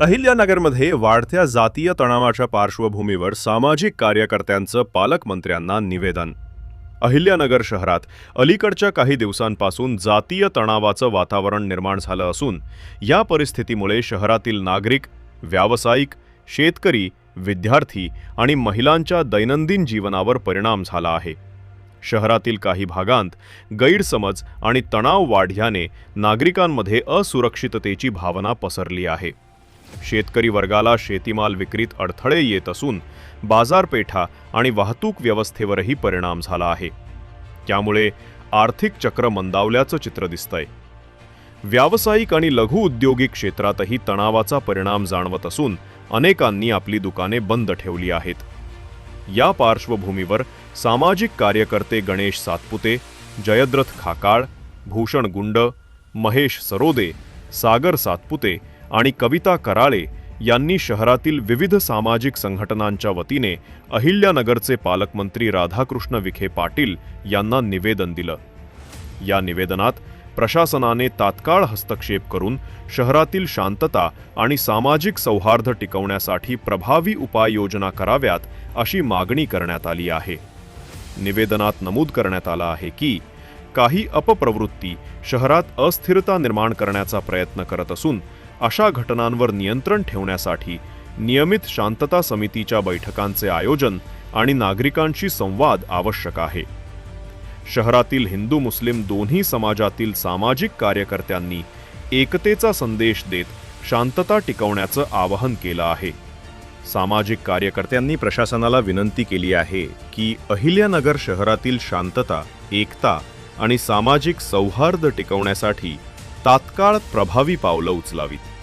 अहिल्यानगरमध्ये वाढत्या जातीय तणावाच्या पार्श्वभूमीवर सामाजिक कार्यकर्त्यांचं पालकमंत्र्यांना निवेदन. अहिल्यानगर शहरात अलीकडच्या काही दिवसांपासून जातीय तणावाचं वातावरण निर्माण झालं असून या परिस्थितीमुळे शहरातील नागरिक व्यावसायिक शेतकरी विद्यार्थी आणि महिलांच्या दैनंदिन जीवनावर परिणाम झाला आहे. शहरातील काही भागांत गैरसमज आणि तणाव वाढल्याने नागरिकांमध्ये असुरक्षिततेची भावना पसरली आहे. शेतकरी वर्गाला शेतीमाल विक्रीत अडथळे येत असून बाजारपेठा आणि वाहतूक व्यवस्थेवरही परिणाम झाला आहे. त्यामुळे आर्थिक चक्र मंदावल्याचं चित्र दिसतंय. व्यावसायिक आणि लघु उद्योगिक क्षेत्रातही तणावाचा परिणाम जाणवत असून अनेकांनी आपली दुकाने बंद ठेवली आहेत. या पार्श्वभूमीवर सामाजिक कार्यकर्ते गणेश सातपुते जयद्रथ खाकाळ भूषण गुंड महेश सरोदे सागर सातपुते आणि कविता कराळे यांनी शहरातील विविध सामाजिक संघटनांच्या वतीने अहिल्यानगरचे पालकमंत्री राधाकृष्ण विखे पाटील यांना निवेदन दिलं. या निवेदनात प्रशासनाने तात्काळ हस्तक्षेप करून शहरातील शांतता आणि सामाजिक सौहार्द टिकवण्यासाठी प्रभावी उपाययोजना कराव्यात अशी मागणी करण्यात आली आहे. निवेदनात नमूद करण्यात आलं आहे की काही अपप्रवृत्ती शहरात अस्थिरता निर्माण करण्याचा प्रयत्न करत असून अशा घटनांवर नियंत्रण ठेवण्यासाठी नियमित शांतता समितीच्या बैठकांचे आयोजन आणि नागरिकांशी संवाद आवश्यक आहे. शहरातील हिंदू मुस्लिम दोन्ही समाजातील सामाजिक कार्यकर्त्यांनी एकतेचा संदेश देत शांतता टिकवण्याचं आवाहन केलं आहे. सामाजिक कार्यकर्त्यांनी प्रशासनाला विनंती केली आहे की अहिल्यानगर शहरातील शांतता एकता आणि सामाजिक सौहार्द टिकवण्यासाठी तात्काळ प्रभावी पावलं उचलावीत.